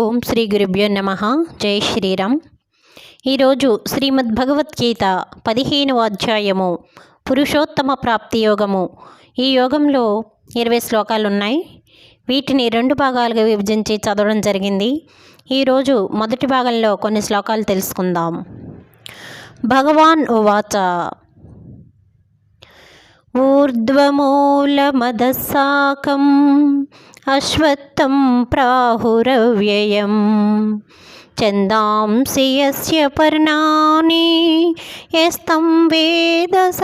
ఓం శ్రీ గురుభ్యో నమ. జై శ్రీరామ్. ఈరోజు శ్రీమద్ భగవద్గీత పదిహేనవ అధ్యాయము పురుషోత్తమ ప్రాప్తి యోగము. ఈ యోగంలో ఇరవై శ్లోకాలు ఉన్నాయి వీటిని రెండు భాగాలుగా విభజించి చదవడం జరిగింది. ఈరోజు మొదటి భాగంలో కొన్ని శ్లోకాలు తెలుసుకుందాం. భగవాన్ ఉవాచ ఊర్ధ్వమూలమదసాకం అశ్వత్థం ప్రాహురవ్యయం చందాంసి యస్య పర్ణాని యస్తం వేద స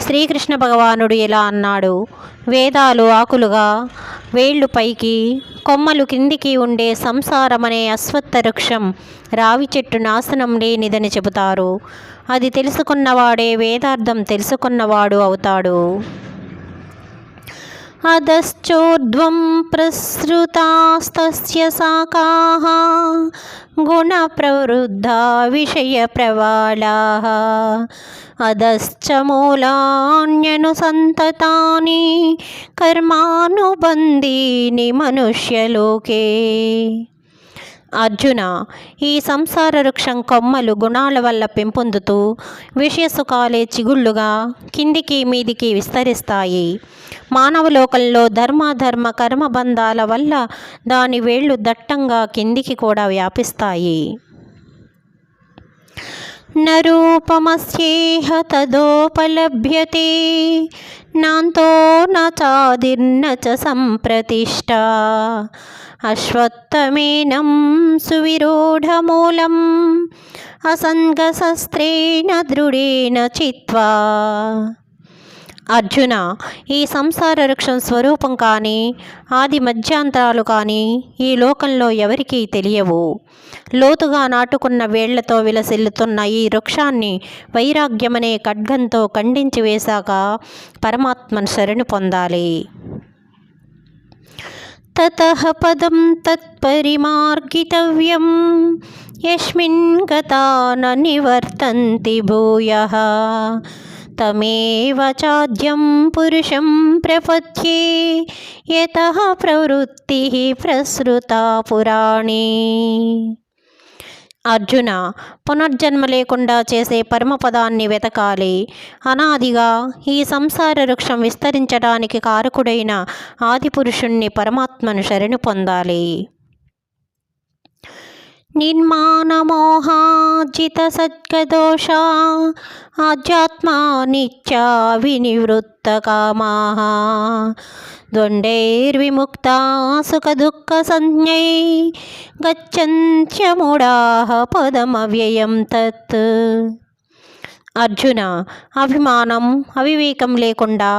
శ్రీకృష్ణ భగవానుడు ఎలా అన్నాడు? వేదాలు ఆకులుగా వేళ్ళు పైకి కొమ్మలు కిందికి ఉండే సంసారమనే అశ్వత్థ వృక్షం రావి చెట్టు నాశనం లేనిదని చెబుతారు. అది తెలుసుకున్నవాడే వేదార్థం తెలుసుకున్నవాడు అవుతాడు. అధశ్చోర్ధ్వం ప్రసృతాస్తస్య శాఖాः గుణప్రవృద్ధా విషయప్రవాళాः అధశ్చ మూలాన్యనుసంతతాని కర్మానుబంధీని మనుష్యలోకే. అర్జున ఈ సంసార వృక్షం కొమ్మలు గుణాల వల్ల పెంపొందుతూ విషయసుఖాలే చిగుళ్ళుగా కిందికి మీదికి విస్తరిస్తాయి. మానవలోకంలో ధర్మాధర్మ కర్మబంధాల వల్ల దాని వేళ్ళు దట్టంగా కిందికి కూడా వ్యాపిస్తాయి. నరూపమస్యేహ తదోపలభ్యతే నాంతో న చాదిర్న చ సంప్రతిష్టా అశ్వత్థమేనం సువిరూఢమూలం అసంగశస్త్రేణ దృఢేన చిత్వా అర్జున ఈ సంసార వృక్షం స్వరూపం కానీ ఆది మధ్యాంతరాలు కానీ ఈ లోకంలో ఎవరికీ తెలియవు. లోతుగా నాటుకున్న వేళ్ళతో విలసిల్లుతున్న ఈ వృక్షాన్ని వైరాగ్యమనే ఖడ్గంతో ఖండించి వేశాక పరమాత్మను శరణు పొందాలి. తతః పదం తత్పరిమార్గితవ్యం యస్మిన్ గతా నివర్తంతి భూయ. తమేవ చాద్యం పురుషం ప్రపథ్యే యత ప్రవృత్తి ప్రసృత పురాణి అర్జున పునర్జన్మ లేకుండా చేసే పరమపదాన్ని వెతకాలి అనాదిగా ఈ సంసార వృక్షం విస్తరించడానికి కారకుడైన ఆదిపురుషుణ్ణి పరమాత్మను శరణు పొందాలి నిర్మాణమోహాజిత సద్గదోష ఆధ్యాత్మా నిత్యా వినివృత్తకామా ద్వండైర్విముక్తా సుఖదుఃఖ సంజ్ఞై గచ్చంత్యమూఢా పదమవ్యయం తత్ అర్జున అభిమానం అవివేకం లేకుండా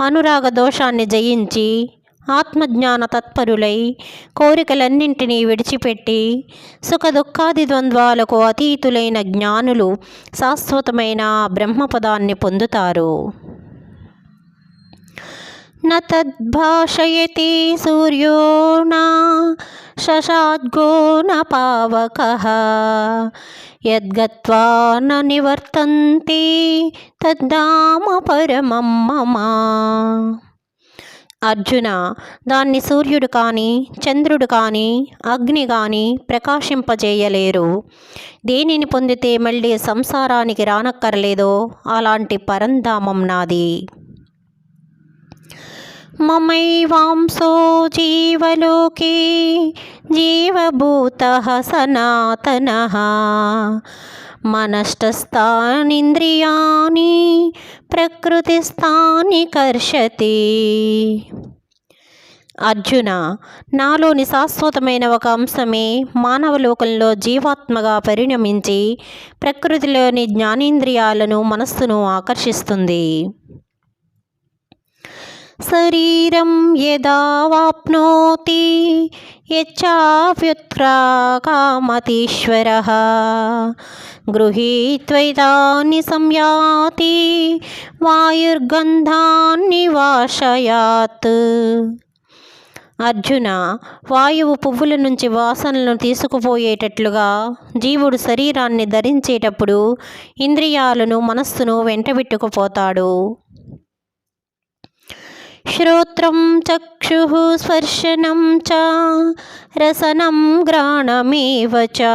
అనురాగ దోషాన్ని జయించి ఆత్మజ్ఞాన తత్పరులై కోరికలన్నింటినీ విడిచిపెట్టి సుఖదుఖాది ద్వంద్వాలకు అతీతులైన జ్ఞానులు శాశ్వతమైన బ్రహ్మపదాన్ని పొందుతారు. న తద్భాషయతి సూర్యో నా శశాద్గో నవక యద్గత్వా న నివర్తంతి తద్దామ పరమం మమ అర్జున దాన్ని సూర్యుడు కానీ చంద్రుడు కానీ అగ్ని కానీ ప్రకాశింపజేయలేరు. దేనిని పొందితే మళ్ళీ సంసారానికి రానక్కర్లేదో అలాంటి పరంధామం నాది. మమైవాంసో జీవలోకే జీవభూత సనాతన మనష్టస్థానింద్రియాని ప్రకృతిస్థాని కర్షతి. అర్జున నాలోని శాశ్వతమైన ఒక అంశమే మానవలోకంలో జీవాత్మగా పరిణమించి ప్రకృతిలోని జ్ఞానేంద్రియాలను మనస్సును ఆకర్షిస్తుంది. శరీరం యదా వాప్నోతి యచ్చావ్యుత్క్రాకామతీశ్వర. గృహీత్వైతాన్ని సంయాతి వాయుర్గంధాన్ని వాషయాత్. అర్జున వాయువు పువ్వుల నుంచి వాసనలను తీసుకుపోయేటట్లుగా జీవుడు శరీరాన్ని ధరించేటప్పుడు ఇంద్రియాలను మనస్సును వెంటబెట్టుకుపోతాడు. శ్రోత్రం చక్షుः స్పర్శనం చ రసనం గ్రాణమేవ చ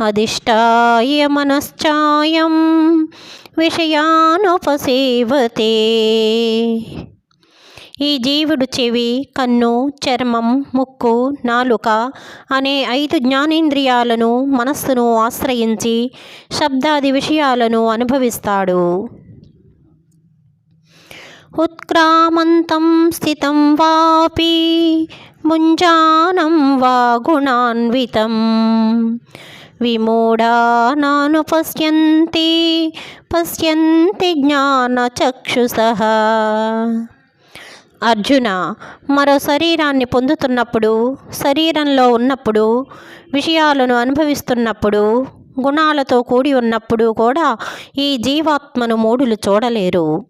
అధిష్టాయ మనశ్చాయం విషయానుపసేవతే ఈ జీవుడు చెవి కన్ను చర్మం ముక్కు నాలుక అనే ఐదు జ్ఞానేంద్రియాలను మనస్సును ఆశ్రయించి శబ్దాది విషయాలను అనుభవిస్తాడు. ఉత్క్రామంతం స్థితం వాపి ముంజానం వా గుణాన్వితం. విమూఢానాను పశ్యంతి పశ్యంతి జ్ఞానచక్షుషః అర్జున మరో శరీరాన్ని పొందుతున్నప్పుడు శరీరంలో ఉన్నప్పుడు విషయాలను అనుభవిస్తున్నప్పుడు గుణాలతో కూడి ఉన్నప్పుడు కూడా ఈ జీవాత్మను మూడులు చూడలేరు.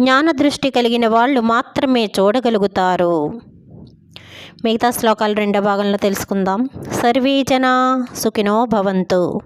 జ్ఞానదృష్టి కలిగిన వాళ్ళు మాత్రమే చూడగలుగుతారు. మిగతా శ్లోకాలు రెండో భాగంలో తెలుసుకుందాం. సర్వీజన సుఖినో భవంతు.